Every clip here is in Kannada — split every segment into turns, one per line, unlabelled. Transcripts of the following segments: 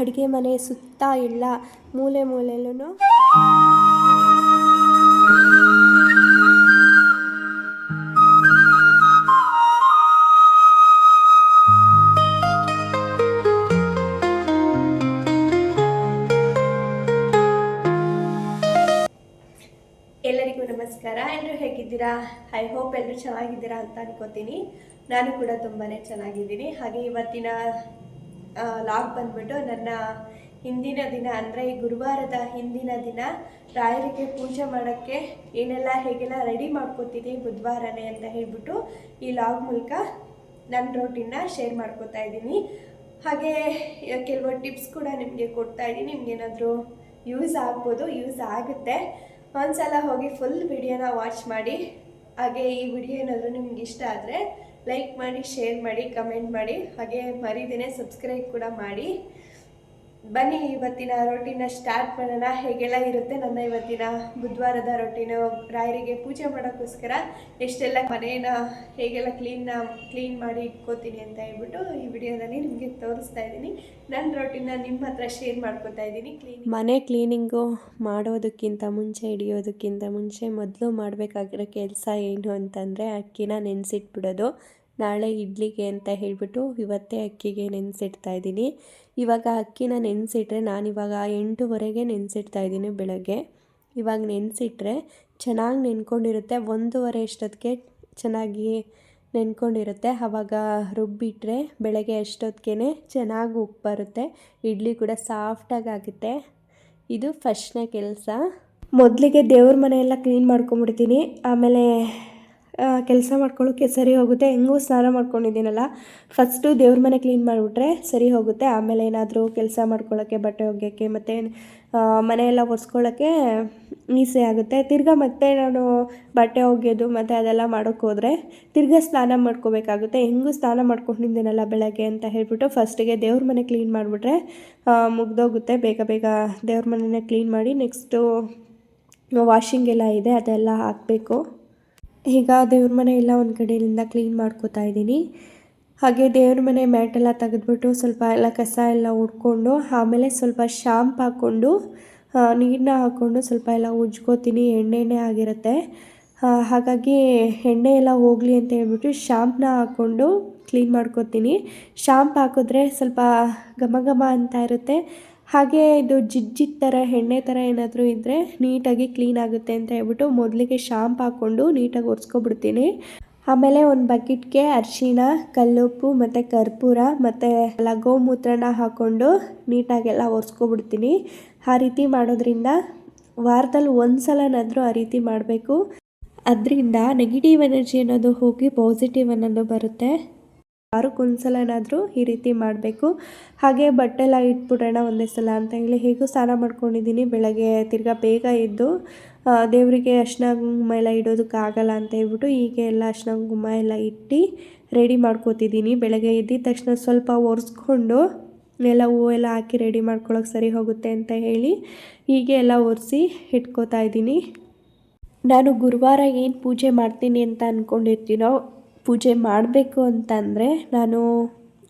ಅಡುಗೆ ಮನೆ ಸುತ್ತ ಇಲ್ಲ, ಮೂಲೆ ಮೂಲೆಯಲ್ಲೂ ಎಲ್ಲರಿಗೂ ನಮಸ್ಕಾರ. ಎಲ್ಲರೂ ಹೇಗಿದ್ದೀರಾ? ಐ ಹೋಪ್ ಎಲ್ಲರೂ ಚೆನ್ನಾಗಿದ್ದೀರಾ ಅಂತ ಅನ್ಕೋತೀನಿ. ನಾನು ಕೂಡ ತುಂಬಾ ಚೆನ್ನಾಗಿದ್ದೀನಿ. ಹಾಗೆ ಇವತ್ತಿನ ಲಾಗ್ ಬಂದ್ಬಿಟ್ಟು ನನ್ನ ಹಿಂದಿನ ದಿನ, ಅಂದರೆ ಈ ಗುರುವಾರದ ಹಿಂದಿನ ದಿನ ರಾಯರಿಗೆ ಪೂಜೆ ಮಾಡೋಕ್ಕೆ ಏನೆಲ್ಲ ಹೇಗೆಲ್ಲ ರೆಡಿ ಮಾಡ್ಕೋತೀನಿ ಬುಧವಾರನೇ ಅಂತ ಹೇಳಿಬಿಟ್ಟು ಈ ಲಾಗ್ ಮೂಲಕ ನನ್ನ ರೋಟಿನ ಶೇರ್ ಮಾಡ್ಕೋತಾ ಇದ್ದೀನಿ. ಹಾಗೆ ಕೆಲವು ಟಿಪ್ಸ್ ಕೂಡ ನಿಮಗೆ ಕೊಡ್ತಾ ಇದ್ದೀನಿ. ನಿಮ್ಗೇನಾದರೂ ಯೂಸ್ ಆಗ್ಬೋದು ಯೂಸ್ ಆಗುತ್ತೆ. ಒಂದ್ಸಲ ಹೋಗಿ ಫುಲ್ ವಿಡಿಯೋನ ವಾಚ್ ಮಾಡಿ. ಹಾಗೆ ಈ ವಿಡಿಯೋ ಏನಾದರೂ ನಿಮ್ಗೆ ಇಷ್ಟ ಆದರೆ ಲೈಕ್ ಮಾಡಿ ಶೇರ್ ಮಾಡಿ ಕಮೆಂಟ್ ಮಾಡಿ ಹಾಗೆ ಮರಿದಿನೇ ಸಬ್ಸ್ಕ್ರೈಬ್ ಕೂಡ ಮಾಡಿ. ಬನ್ನಿ, ಇವತ್ತಿನ ರೊಟ್ಟಿನ ಸ್ಟಾರ್ಟ್ ಮಾಡೋಣ. ಹೇಗೆಲ್ಲ ಇರುತ್ತೆ ನನ್ನ ಇವತ್ತಿನ ಬುಧವಾರದ ರೊಟ್ಟಿನ ರಾಯರಿಗೆ ಪೂಜೆ ಮಾಡೋಕ್ಕೋಸ್ಕರ ಎಷ್ಟೆಲ್ಲ ಮನೇನ ಹೇಗೆಲ್ಲ ಕ್ಲೀನ್ನ ಕ್ಲೀನ್ ಮಾಡಿ ಇಟ್ಕೋತೀನಿ ಅಂತ ಹೇಳ್ಬಿಟ್ಟು ಈ ವಿಡಿಯೋದಲ್ಲಿ ನಿಮಗೆ ತೋರಿಸ್ತಾ ಇದ್ದೀನಿ. ನನ್ನ ರೊಟ್ಟಿನ ನಿಮ್ಮ ಹತ್ರ ಶೇರ್ ಮಾಡ್ಕೊತಾ ಇದ್ದೀನಿ. ಕ್ಲೀನ್ ಮನೆ ಕ್ಲೀನಿಂಗು ಮಾಡೋದಕ್ಕಿಂತ ಮುಂಚೆ, ಹಿಡಿಯೋದಕ್ಕಿಂತ ಮುಂಚೆ ಮೊದಲು ಮಾಡಬೇಕಾಗಿರೋ ಕೆಲಸ ಏನು ಅಂತಂದರೆ ಅಕ್ಕಿನ ನೆನೆಸಿಟ್ಬಿಡೋದು. ನಾಳೆ ಇಡ್ಲಿಗೆ ಅಂತ ಹೇಳಿಬಿಟ್ಟು ಇವತ್ತೇ ಅಕ್ಕಿಗೆ ನೆನೆಸಿಡ್ತಾ ಇದ್ದೀನಿ. ಇವಾಗ ಅಕ್ಕಿನ ನೆನೆಸಿಟ್ರೆ ನಾನಿವಾಗ ಎಂಟೂವರೆಗೆ ನೆನೆಸಿಡ್ತಾ ಇದ್ದೀನಿ ಬೆಳಗ್ಗೆ. ಇವಾಗ ನೆನೆಸಿಟ್ರೆ ಚೆನ್ನಾಗಿ ನೆನ್ಕೊಂಡಿರುತ್ತೆ. ಒಂದೂವರೆ ಅಷ್ಟೊತ್ತಿಗೆ ಚೆನ್ನಾಗಿ ನೆನ್ಕೊಂಡಿರುತ್ತೆ. ಆವಾಗ ರುಬ್ಬಿಟ್ರೆ ಬೆಳಗ್ಗೆ ಅಷ್ಟೊತ್ತಿಗೆ ಚೆನ್ನಾಗಿ ಉಪ್ಪು ಬರುತ್ತೆ. ಇಡ್ಲಿ ಕೂಡ ಸಾಫ್ಟಾಗಿ ಆಗುತ್ತೆ. ಇದು ಫಸ್ಟ್ನೇ ಕೆಲಸ. ಮೊದಲಿಗೆ ದೇವ್ರ ಮನೆಯೆಲ್ಲ ಕ್ಲೀನ್ ಮಾಡ್ಕೊಂಬಿಡ್ತೀನಿ ಆಮೇಲೆ ಕೆಲಸ ಮಾಡ್ಕೊಳ್ಳೋಕ್ಕೆ ಸರಿ ಹೋಗುತ್ತೆ. ಹೆಂಗೂ ಸ್ನಾನ ಮಾಡ್ಕೊಂಡಿದ್ದೀನಲ್ಲ ಫಸ್ಟು ದೇವ್ರ ಮನೆ ಕ್ಲೀನ್ ಮಾಡಿಬಿಟ್ರೆ ಸರಿ ಹೋಗುತ್ತೆ. ಆಮೇಲೆ ಏನಾದರೂ ಕೆಲಸ ಮಾಡ್ಕೊಳ್ಳೋಕ್ಕೆ ಬಟ್ಟೆ ಒಗ್ಯೋಕ್ಕೆ ಮತ್ತು ಮನೆಯೆಲ್ಲ ಒರೆಸ್ಕೊಳ್ಳೋಕ್ಕೆ ಈಸಿ ಆಗುತ್ತೆ. ತಿರ್ಗಾ ಮತ್ತೆ ನಾನು ಬಟ್ಟೆ ಒಗೆಯೋದು, ಮತ್ತು ಅದೆಲ್ಲ ಮಾಡೋಕ್ಕೆ ಹೋದರೆ ತಿರ್ಗಾ ಸ್ನಾನ ಮಾಡ್ಕೋಬೇಕಾಗುತ್ತೆ. ಹೆಂಗೂ ಸ್ನಾನ ಮಾಡ್ಕೊಂಡಿದ್ದೀನಲ್ಲ ಬೆಳಗ್ಗೆ ಅಂತ ಹೇಳ್ಬಿಟ್ಟು ಫಸ್ಟಿಗೆ ದೇವ್ರ ಮನೆ ಕ್ಲೀನ್ ಮಾಡಿಬಿಟ್ರೆ ಮುಗ್ದೋಗುತ್ತೆ. ಬೇಗ ಬೇಗ ದೇವ್ರ ಮನೆನ ಕ್ಲೀನ್ ಮಾಡಿ ನೆಕ್ಸ್ಟು ವಾಷಿಂಗ್ ಎಲ್ಲ ಇದೆ, ಅದೆಲ್ಲ ಹಾಕಬೇಕು. ಈಗ ದೇವ್ರ ಮನೆ ಎಲ್ಲ ಒಂದು ಕಡೆಯಿಂದ ಕ್ಲೀನ್ ಮಾಡ್ಕೋತಾ ಇದ್ದೀನಿ. ಹಾಗೆ ದೇವ್ರ ಮನೆ ಮ್ಯಾಟೆಲ್ಲ ತೆಗೆದ್ಬಿಟ್ಟು ಸ್ವಲ್ಪ ಎಲ್ಲ ಕಸ ಎಲ್ಲ ಉಡ್ಕೊಂಡು, ಆಮೇಲೆ ಸ್ವಲ್ಪ ಶಾಂಪ್ ಹಾಕ್ಕೊಂಡು ನೀರನ್ನ ಹಾಕ್ಕೊಂಡು ಸ್ವಲ್ಪ ಎಲ್ಲ ಉಜ್ಕೋತೀನಿ. ಎಣ್ಣೆನೇ ಆಗಿರುತ್ತೆ. ಹಾಗಾಗಿ ಎಣ್ಣೆ ಎಲ್ಲ ಹೋಗಲಿ ಅಂತ ಹೇಳ್ಬಿಟ್ಟು ಶಾಂಪ್ನ ಹಾಕ್ಕೊಂಡು ಕ್ಲೀನ್ ಮಾಡ್ಕೋತೀನಿ. ಶಾಂಪ್ ಹಾಕಿದ್ರೆ ಸ್ವಲ್ಪ ಘಮ ಘಮ ಅಂತ ಇರುತ್ತೆ. ಹಾಗೆ ಇದು ಜಿಜ್ಜಿ ಥರ, ಎಣ್ಣೆ ಥರ ಏನಾದರೂ ಇದ್ದರೆ ನೀಟಾಗಿ ಕ್ಲೀನ್ ಆಗುತ್ತೆ ಅಂತ ಹೇಳ್ಬಿಟ್ಟು ಮೊದಲಿಗೆ ಶಾಂಪ್ ಹಾಕ್ಕೊಂಡು ನೀಟಾಗಿ ಒರೆಸ್ಕೊಬಿಡ್ತೀನಿ. ಆಮೇಲೆ ಒಂದು ಬಕೆಟ್ಗೆ ಅರಿಶಿಣ, ಕಲ್ಲುಪ್ಪು ಮತ್ತು ಕರ್ಪೂರ ಮತ್ತು ಎಲ್ಲ ಗೋಮೂತ್ರನ ಹಾಕ್ಕೊಂಡು ನೀಟಾಗೆಲ್ಲ ಒರೆಸ್ಕೊಬಿಡ್ತೀನಿ. ಆ ರೀತಿ ಮಾಡೋದ್ರಿಂದ ವಾರದಲ್ಲಿ ಒಂದು ಸಲನಾದರೂ ಆ ರೀತಿ ಮಾಡಬೇಕು. ಅದರಿಂದ ನೆಗೆಟಿವ್ ಎನರ್ಜಿ ಅನ್ನೋದು ಹೋಗಿ ಪಾಸಿಟಿವ್ ಅನ್ನೋದು ಬರುತ್ತೆ. ವಾರಕ್ಕೊಂದ್ಸಲನಾದರೂ ಈ ರೀತಿ ಮಾಡಬೇಕು. ಹಾಗೆ ಬಟ್ಟೆಲ್ಲ ಇಟ್ಬಿಡೋಣ ಒಂದೇ ಸಲ ಅಂತ ಹೇಳಿ ಹೇಗೂ ಸ್ನಾನ ಮಾಡ್ಕೊಂಡಿದ್ದೀನಿ. ಬೆಳಗ್ಗೆ ತಿರ್ಗಾ ಬೇಗ ಎದ್ದು ದೇವರಿಗೆ ಅರ್ಶಿನ ಕುಂಕುಮ ಎಲ್ಲ ಇಡೋದಕ್ಕಾಗಲ್ಲ ಅಂತ ಹೇಳ್ಬಿಟ್ಟು ಹೀಗೆ ಎಲ್ಲ ಅರ್ಶಿನ ಕುಂಕುಮ ಎಲ್ಲ ಇಟ್ಟು ರೆಡಿ ಮಾಡ್ಕೋತಿದ್ದೀನಿ. ಬೆಳಗ್ಗೆ ಎದ್ದಿದ ತಕ್ಷಣ ಸ್ವಲ್ಪ ಒರೆಸ್ಕೊಂಡು ಎಲ್ಲ ಹೂವು ಎಲ್ಲ ಹಾಕಿ ರೆಡಿ ಮಾಡ್ಕೊಳ್ಳೋಕೆ ಸರಿ ಹೋಗುತ್ತೆ ಅಂತ ಹೇಳಿ ಹೀಗೆ ಎಲ್ಲ ಒರೆಸಿ ಇಟ್ಕೋತಾ ಇದ್ದೀನಿ. ನಾನು ಗುರುವಾರ ಏನು ಪೂಜೆ ಮಾಡ್ತೀನಿ ಅಂತ ಅಂದ್ಕೊಂಡಿರ್ತೀನೋ ಪೂಜೆ ಮಾಡಬೇಕು ಅಂತಂದರೆ ನಾನು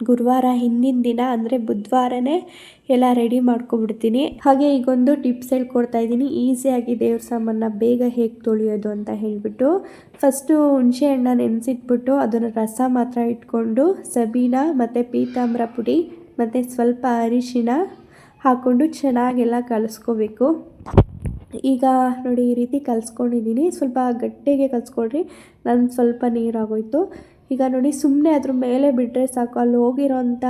ಗುರುವಾರ ಹಿಂದಿನ ದಿನ, ಅಂದರೆ ಬುಧವಾರನೇ ಎಲ್ಲ ರೆಡಿ ಮಾಡ್ಕೊಬಿಡ್ತೀನಿ. ಹಾಗೆ ಈಗೊಂದು ಟಿಪ್ಸ್ ಹೇಳ್ಕೊಡ್ತಾ ಇದ್ದೀನಿ. ಈಸಿಯಾಗಿ ದೇವ್ರ ಸಾಮಾನ ಬೇಗ ಹೇಗೆ ತೊಳೆಯೋದು ಅಂತ ಹೇಳಿಬಿಟ್ಟು ಫಸ್ಟು ಹುಣಸೆ ಹಣ್ಣ ನೆನೆಸಿಟ್ಬಿಟ್ಟು ಅದನ್ನು ರಸ ಮಾತ್ರ ಇಟ್ಕೊಂಡು ಸಬೀನ ಮತ್ತು ಪೀತಾಂಬ್ರ ಪುಡಿ ಮತ್ತು ಸ್ವಲ್ಪ ಅರಿಶಿನ ಹಾಕ್ಕೊಂಡು ಚೆನ್ನಾಗೆಲ್ಲ ಕಲಿಸ್ಕೋಬೇಕು. ಈಗ ನೋಡಿ ಈ ರೀತಿ ಕಲಿಸ್ಕೊಂಡಿದ್ದೀನಿ. ಸ್ವಲ್ಪ ಗಟ್ಟಿಗೆ ಕಲಿಸ್ಕೊಳ್ರಿ ನಾನು ಸ್ವಲ್ಪ ನೀರಾಗೋಯಿತು. ಈಗ ನೋಡಿ ಸುಮ್ಮನೆ ಅದ್ರ ಮೇಲೆ ಬಿಟ್ಟರೆ ಸಾಕು. ಅಲ್ಲಿ ಹೋಗಿರೋಂಥ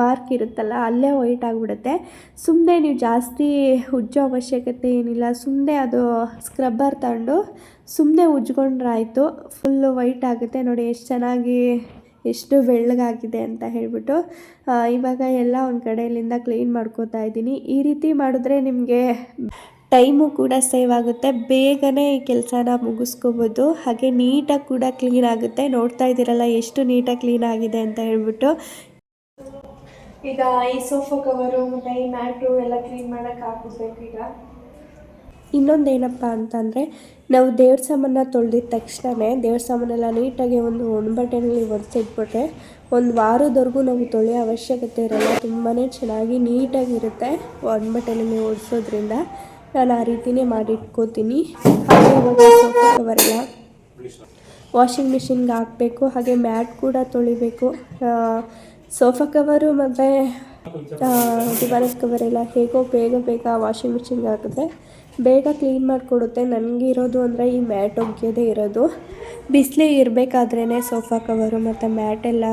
ಮಾರ್ಕ್ ಇರುತ್ತಲ್ಲ, ಅಲ್ಲೇ ವೈಟ್ ಆಗಿಬಿಡುತ್ತೆ. ಸುಮ್ಮನೆ ನೀವು ಜಾಸ್ತಿ ಉಜ್ಜೋ ಅವಶ್ಯಕತೆ ಏನಿಲ್ಲ. ಸುಮ್ಮನೆ ಅದು ಸ್ಕ್ರಬ್ಬರ್ ತಗೊಂಡು ಸುಮ್ಮನೆ ಉಜ್ಕೊಂಡ್ರೆ ಆಯಿತು ಫುಲ್ಲು ವೈಟ್ ಆಗುತ್ತೆ. ನೋಡಿ ಎಷ್ಟು ಚೆನ್ನಾಗಿ, ಎಷ್ಟು ಬೆಳ್ಳಗಾಗಿದೆ ಅಂತ ಹೇಳಿಬಿಟ್ಟು ಇವಾಗ ಎಲ್ಲ ಒಂದು ಕಡೆಯಲ್ಲಿಂದ ಕ್ಲೀನ್ ಮಾಡ್ಕೋತಾ ಇದ್ದೀನಿ. ಈ ರೀತಿ ಮಾಡಿದ್ರೆ ನಿಮಗೆ ಟೈಮು ಕೂಡ ಸೇವ್ ಆಗುತ್ತೆ. ಬೇಗನೆ ಈ ಕೆಲಸನ ಮುಗಿಸ್ಕೋಬೋದು. ಹಾಗೆ ನೀಟಾಗಿ ಕೂಡ ಕ್ಲೀನ್ ಆಗುತ್ತೆ. ನೋಡ್ತಾ ಇದ್ದೀರಲ್ಲ ಎಷ್ಟು ನೀಟಾಗಿ ಕ್ಲೀನ್ ಆಗಿದೆ ಅಂತ ಹೇಳ್ಬಿಟ್ಟು. ಈಗ ಈ ಸೋಫಾ ಕವರು ಮತ್ತು ಈ ಮ್ಯಾಟು ಎಲ್ಲ ಕ್ಲೀನ್ ಮಾಡೋಕ್ಕೆ ಹಾಕಿಸ್ಬೇಕು ಈಗ. ಇನ್ನೊಂದೇನಪ್ಪ ಅಂತಂದರೆ ನಾವು ದೇವ್ರ ಸಾಮಾನ ತೊಳೆದಿದ ತಕ್ಷಣವೇ ದೇವ್ರ ಸಾಮಾನೆಲ್ಲ ನೀಟಾಗಿ ಒಂದು ಒಣಬಟ್ಟೆನಲ್ಲಿ ಒರೆಸಿಟ್ಬಿಟ್ರೆ ಒಂದು ವಾರದವರೆಗೂ ನಾವು ತೊಳೆಯೋ ಅವಶ್ಯಕತೆ ಇರಲ್ಲ. ತುಂಬಾ ಚೆನ್ನಾಗಿ ನೀಟಾಗಿರುತ್ತೆ ಒಣಬಟ್ಟೆನಲ್ಲಿ ಒರೆಸೋದ್ರಿಂದ. ನಾನು ಆ ರೀತಿಯೇ ಮಾಡಿಟ್ಕೋತೀನಿ. ಹಾಗೆ ಇವಾಗ ಕವರೆಲ್ಲ ವಾಷಿಂಗ್ ಮಿಷಿನ್ಗೆ ಹಾಕಬೇಕು, ಹಾಗೆ ಮ್ಯಾಟ್ ಕೂಡ ತೊಳಿಬೇಕು. ಸೋಫಾ ಕವರು ಮತ್ತು ಕವರ್ ಎಲ್ಲ ಹೇಗೋ ಬೇಗ ಬೇಗ ವಾಷಿಂಗ್ ಮಿಷಿನ್ಗೆ ಹಾಕಿದ್ರೆ ಬೇಗ ಕ್ಲೀನ್ ಮಾಡಿಕೊಡುತ್ತೆ. ಇರೋದು ಅಂದರೆ ಈ ಮ್ಯಾಟ್ ಒಗ್ಗೋದೇ ಇರೋದು. ಬಿಸಿಲೇ ಇರಬೇಕಾದ್ರೇ ಸೋಫಾ ಕವರು ಮತ್ತು ಮ್ಯಾಟ್ ಎಲ್ಲ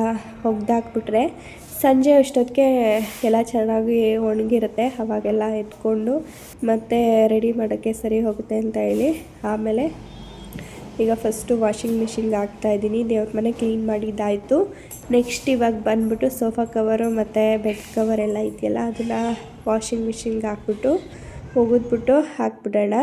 ಒಗ್ದಾಕ್ಬಿಟ್ರೆ ಸಂಜೆ ಅಷ್ಟೊತ್ತಿಗೆ ಎಲ್ಲ ಚೆನ್ನಾಗಿ ಒಣಗಿರುತ್ತೆ, ಅವಾಗೆಲ್ಲ ಎತ್ಕೊಂಡು ಮತ್ತೆ ರೆಡಿ ಮಾಡೋಕ್ಕೆ ಸರಿ ಹೋಗುತ್ತೆ ಅಂತ ಹೇಳಿ. ಆಮೇಲೆ ಈಗ ಫಸ್ಟು ವಾಷಿಂಗ್ ಮಿಷಿನ್ಗೆ ಹಾಕ್ತಾಯಿದ್ದೀನಿ ದೇವ್ರ ಮನೆ ಕ್ಲೀನ್ ಮಾಡಿದ್ದಾಯಿತು. ನೆಕ್ಸ್ಟ್ ಇವಾಗ ಬಂದ್ಬಿಟ್ಟು ಸೋಫಾ ಕವರು ಮತ್ತು ಬೆಡ್ ಕವರ್ ಎಲ್ಲ ಇದೆಯಲ್ಲ, ಅದನ್ನು ವಾಷಿಂಗ್ ಮಿಷಿನ್ಗೆ ಹಾಕ್ಬಿಟ್ಟು ಒಗೆದ್ಬಿಟ್ಟು ಹಾಕ್ಬಿಡೋಣ.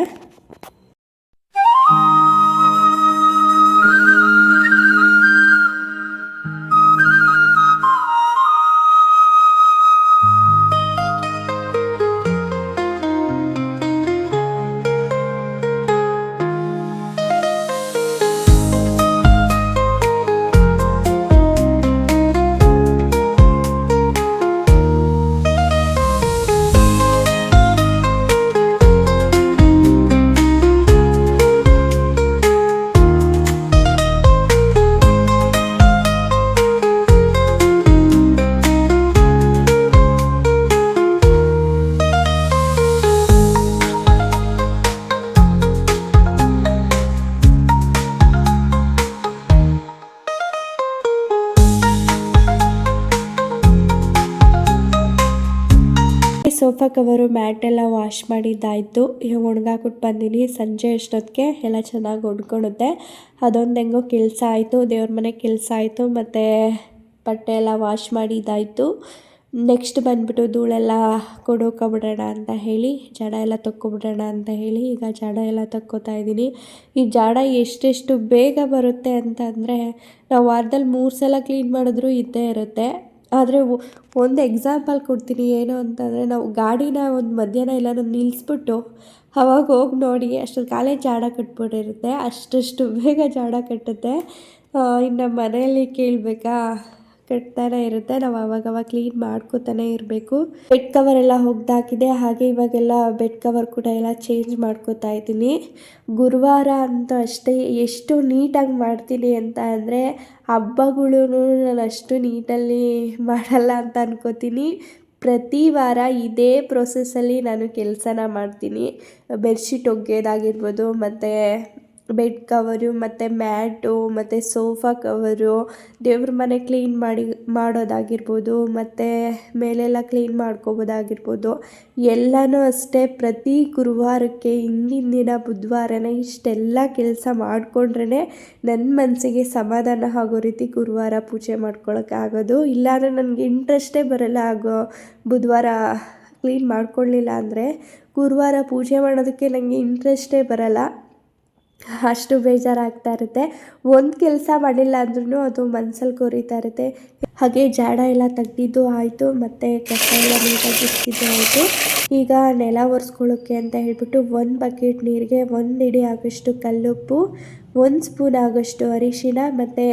ಕವರು ಮ್ಯಾಟ್ ಎಲ್ಲ ವಾಶ್ ಮಾಡಿದ್ದಾಯಿತು. ಈಗ ಒಣಗಾಕ್ಬಿಟ್ಟು ಬಂದೀನಿ. ಸಂಜೆ ಅಷ್ಟೊತ್ತಿಗೆ ಎಲ್ಲ ಚೆನ್ನಾಗಿ ಒಡ್ಕೊಳುತ್ತೆ ಅದೊಂದು ಹೆಂಗೋ ಕೆಲಸ ಆಯಿತು. ದೇವ್ರ ಮನೆ ಕೆಲಸ ಆಯಿತು. ಮತ್ತು ಬಟ್ಟೆ ಎಲ್ಲ ವಾಶ್ ಮಾಡಿದ್ದಾಯಿತು. ನೆಕ್ಸ್ಟ್ ಬಂದ್ಬಿಟ್ಟು ಧೂಳೆಲ್ಲ ಕೊಡೋಕೊಬಿಡೋಣ ಅಂತ ಹೇಳಿ, ಜಡ ಎಲ್ಲ ತಕ್ಕೊಬಿಡೋಣ ಅಂತ ಹೇಳಿ ಈಗ ಜಡ ಎಲ್ಲ ತಕ್ಕೋತಾ ಇದ್ದೀನಿ. ಈ ಜಾಡ ಎಷ್ಟೆಷ್ಟು ಬೇಗ ಬರುತ್ತೆ ಅಂತ ಅಂದರೆ, ನಾವು ವಾರದಲ್ಲಿ ಮೂರು ಸಲ ಕ್ಲೀನ್ ಮಾಡಿದ್ರೂ ಇದ್ದೇ ಇರುತ್ತೆ. ಆದರೆ ಒಂದು ಎಕ್ಸಾಂಪಲ್ ಕೊಡ್ತೀನಿ, ಏನು ಅಂತಂದರೆ ನಾವು ಗಾಡಿನ ಒಂದು ಮಧ್ಯಾಹ್ನ ಎಲ್ಲಾದ್ರು ನಿಲ್ಲಿಸ್ಬಿಟ್ಟು ಅವಾಗ ಹೋಗಿ ನೋಡಿ ಅಷ್ಟೊಂದು ಕಾಲೇ ಜಾಡ ಕಟ್ಬಿಟ್ಟಿರುತ್ತೆ ಅಷ್ಟಷ್ಟು ಬೇಗ ಜಾಡ ಕಟ್ಟುತ್ತೆ. ಇನ್ನು ಮನೆಯಲ್ಲಿ ಕೇಳಬೇಕಾ? ಕಟ್ತಾನೆ ಇರುತ್ತೆ, ನಾವು ಅವಾಗವಾಗ ಕ್ಲೀನ್ ಮಾಡ್ಕೋತಾನೆ ಇರಬೇಕು. ಬೆಡ್ ಕವರ್ ಎಲ್ಲ ಹೋಗ್ದಾಕಿದೆ, ಹಾಗೆ ಇವಾಗೆಲ್ಲ ಬೆಡ್ ಕವರ್ ಕೂಡ ಎಲ್ಲ ಚೇಂಜ್ ಮಾಡ್ಕೋತಾ ಇದ್ದೀನಿ. ಗುರುವಾರ ಅಂತ ಅಷ್ಟೇ, ಎಷ್ಟು ನೀಟಾಗಿ ಮಾಡ್ತೀನಿ ಅಂತ ಅಂದರೆ ಹಬ್ಬಗಳು ನಾನು ಅಷ್ಟು ನೀಟಲ್ಲಿ ಮಾಡಲ್ಲ ಅಂತ ಅನ್ಕೋತೀನಿ. ಪ್ರತಿ ವಾರ ಇದೇ ಪ್ರೊಸೆಸ್ಸಲ್ಲಿ ನಾನು ಕೆಲಸನ ಮಾಡ್ತೀನಿ. ಬೆಡ್ಶೀಟ್ ಒಗೆಯೋದಾಗಿರ್ಬೋದು ಮತ್ತು ಬೆಡ್ ಕವರು ಮತ್ತು ಮ್ಯಾಟು ಮತ್ತು ಸೋಫಾ ಕವರು ದೇವ್ರ ಮನೆ ಕ್ಲೀನ್ ಮಾಡಿ, ಮಾಡೋದಾಗಿರ್ಬೋದು, ಮತ್ತು ಮೇಲೆಲ್ಲ ಕ್ಲೀನ್ ಮಾಡ್ಕೋಬೋದಾಗಿರ್ಬೋದು. ಎಲ್ಲನೂ ಅಷ್ಟೇ ಪ್ರತಿ ಗುರುವಾರಕ್ಕೆ ಹಿಂದಿನ ದಿನ ಬುಧವಾರನೇ ಇಷ್ಟೆಲ್ಲ ಕೆಲಸ ಮಾಡಿಕೊಂಡ್ರೇ ನನ್ನ ಮನಸ್ಸಿಗೆ ಸಮಾಧಾನ ಆಗೋ ರೀತಿ ಗುರುವಾರ ಪೂಜೆ ಮಾಡ್ಕೊಳಕ್ಕೆ ಆಗೋದು. ಇಲ್ಲಾಂದರೆ ನನಗೆ ಇಂಟ್ರೆಸ್ಟೇ ಬರಲ್ಲ ಆಗೋ ಬುಧವಾರ ಕ್ಲೀನ್ ಮಾಡ್ಕೊಳ್ಳಿಲ್ಲ ಅಂದರೆ ಗುರುವಾರ ಪೂಜೆ ಮಾಡೋದಕ್ಕೆ ನನಗೆ ಇಂಟ್ರೆಸ್ಟೇ ಬರಲ್ಲ. ಅಷ್ಟು ಬೇಜಾರಾಗ್ತಾ ಇರುತ್ತೆ. ಒಂದು ಕೆಲಸ ಮಾಡಿಲ್ಲ ಅಂದ್ರೂ ಅದು ಮನ್ಸಲ್ಲಿ ಕೊರಿತಾ ಇರುತ್ತೆ. ಹಾಗೆ ಜಾಡ ಎಲ್ಲ ತೆಗ್ದಿದ್ದು ಆಯಿತು, ಮತ್ತು ಕಸ ಎಲ್ಲ ನೀಟಾಗಿ ಇಟ್ಟಿದ್ದು ಆಯಿತು. ಈಗ ನೆಲ ಒರೆಸ್ಕೊಳ್ಳೋಕ್ಕೆ ಅಂತ ಹೇಳಿಬಿಟ್ಟು ಒಂದು ಬಕೆಟ್ ನೀರಿಗೆ ಒಂದು ಇಡಿ ಆಗೋಷ್ಟು ಕಲ್ಲುಪ್ಪು, ಒಂದು ಸ್ಪೂನ್ ಆಗೋಷ್ಟು ಅರಿಶಿನ ಮತ್ತು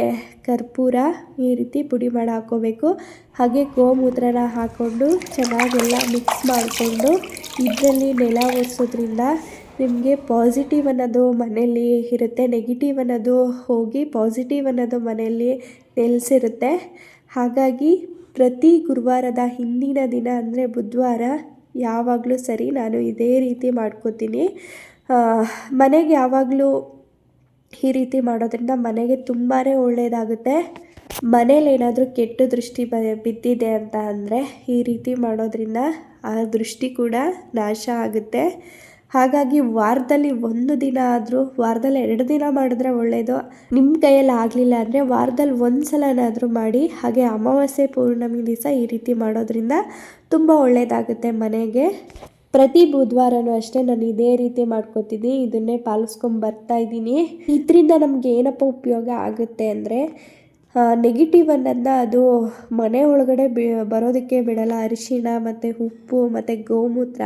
ಕರ್ಪೂರ ಈ ರೀತಿ ಪುಡಿ ಮಾಡಿ ಹಾಕ್ಕೋಬೇಕು ಹಾಗೆ ಗೋಮೂತ್ರನ ಹಾಕ್ಕೊಂಡು ಚೆನ್ನಾಗೆಲ್ಲ ಮಿಕ್ಸ್ ಮಾಡಿಕೊಂಡು ಇದರಲ್ಲಿ ನೆಲ ಒರೆಸೋದ್ರಿಂದ ನಿಮಗೆ ಪಾಸಿಟಿವ್ ಅನ್ನೋದು ಮನೆಯಲ್ಲಿ ಇರುತ್ತೆ ನೆಗೆಟಿವ್ ಅನ್ನೋದು ಹೋಗಿ ಪಾಸಿಟಿವ್ ಅನ್ನೋದು ಮನೆಯಲ್ಲಿ ನೆಲೆಸಿರುತ್ತೆ. ಹಾಗಾಗಿ ಪ್ರತಿ ಗುರುವಾರದ ಹಿಂದಿನ ದಿನ ಅಂದರೆ ಬುಧವಾರ ಯಾವಾಗಲೂ ಸರಿ ನಾನು ಇದೇ ರೀತಿ ಮಾಡ್ಕೋತೀನಿ. ಮನೆಗೆ ಯಾವಾಗಲೂ ಈ ರೀತಿ ಮಾಡೋದ್ರಿಂದ ಮನೆಗೆ ತುಂಬಾ ಒಳ್ಳೆಯದಾಗುತ್ತೆ ಮನೇಲಿ ಏನಾದರೂ ಕೆಟ್ಟ ದೃಷ್ಟಿ ಬ, ಬಿದ್ದಿದೆ ಅಂತ ಅಂದರೆ ಈ ರೀತಿ ಮಾಡೋದ್ರಿಂದ ಆ ದೃಷ್ಟಿ ಕೂಡ ನಾಶ ಆಗುತ್ತೆ. ಹಾಗಾಗಿ ವಾರದಲ್ಲಿ ಒಂದು ದಿನ ಆದರೂ, ವಾರದಲ್ಲಿ ಎರಡು ದಿನ ಮಾಡಿದ್ರೆ ಒಳ್ಳೆಯದು ನಿಮ್ಮ ಕೈಯಲ್ಲಿ ಆಗಲಿಲ್ಲ ಅಂದರೆ ವಾರದಲ್ಲಿ ಒಂದು ಸಲನಾದರೂ ಮಾಡಿ, ಹಾಗೆ ಅಮಾವಾಸ್ಯೆ ಪೂರ್ಣಮಿ ದಿವಸ ಈ ರೀತಿ ಮಾಡೋದ್ರಿಂದ ತುಂಬ ಒಳ್ಳೆಯದಾಗುತ್ತೆ ಮನೆಗೆ. ಪ್ರತಿ ಬುಧವಾರನೂ ಅಷ್ಟೇ ನಾನು ಇದೇ ರೀತಿ ಮಾಡ್ಕೋತಿದ್ದೀನಿ ಇದನ್ನೇ ಪಾಲಿಸ್ಕೊಂಡು ಬರ್ತಾ ಇದ್ದೀನಿ. ಇದರಿಂದ ನಮಗೆ ಏನಪ್ಪ ಉಪಯೋಗ ಆಗುತ್ತೆ ಅಂದರೆ ನೆಗೆಟಿವ್ ಅನ್ನೋದನ್ನ ಅದು ಮನೆ ಒಳಗಡೆ ಬಿ, ಬರೋದಕ್ಕೆ ಬಿಡಲ್ಲ. ಅರಿಶಿಣ ಮತ್ತು ಉಪ್ಪು ಮತ್ತು ಗೋಮೂತ್ರ.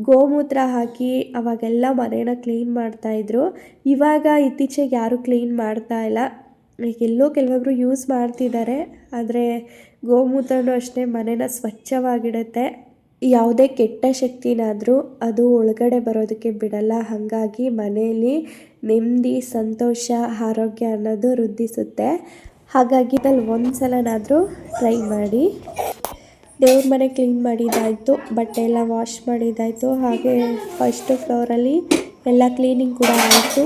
ಗೋಮೂತ್ರ ಹಾಕಿ ಅವಾಗೆಲ್ಲ ಮನೇನ ಕ್ಲೀನ್ ಮಾಡ್ತಾಯಿದ್ರು ಇವಾಗ ಇತ್ತೀಚೆಗೆ ಯಾರೂ ಕ್ಲೀನ್ ಮಾಡ್ತಾ ಇಲ್ಲ. ಎಲ್ಲೋ ಕೆಲವೊಬ್ರು ಯೂಸ್ ಮಾಡ್ತಿದ್ದಾರೆ. ಆದರೆ ಗೋಮೂತ್ರನೂ ಅಷ್ಟೇ ಮನೇನ ಸ್ವಚ್ಛವಾಗಿಡುತ್ತೆ. ಯಾವುದೇ ಕೆಟ್ಟ ಶಕ್ತಿನಾದರೂ ಅದು ಒಳಗಡೆ ಬರೋದಕ್ಕೆ ಬಿಡಲ್ಲ. ಹಾಗಾಗಿ ಮನೆಯಲ್ಲಿ ನೆಮ್ಮದಿ, ಸಂತೋಷ, ಆರೋಗ್ಯ ಅನ್ನೋದು ವೃದ್ಧಿಸುತ್ತೆ. ಹಾಗಾಗಿ ಒಂದು ಸಲನಾದರೂ ಟ್ರೈ ಮಾಡಿ. ದೇವ್ರ ಮನೆ ಕ್ಲೀನ್ ಮಾಡಿದ್ದಾಯಿತು, ಬಟ್ಟೆ ಎಲ್ಲ ವಾಶ್ ಮಾಡಿದ್ದಾಯಿತು, ಹಾಗೆ ಫಸ್ಟ್ ಫ್ಲೋರಲ್ಲಿ ಎಲ್ಲ ಕ್ಲೀನಿಂಗ್ ಕೂಡ ಆಯಿತು.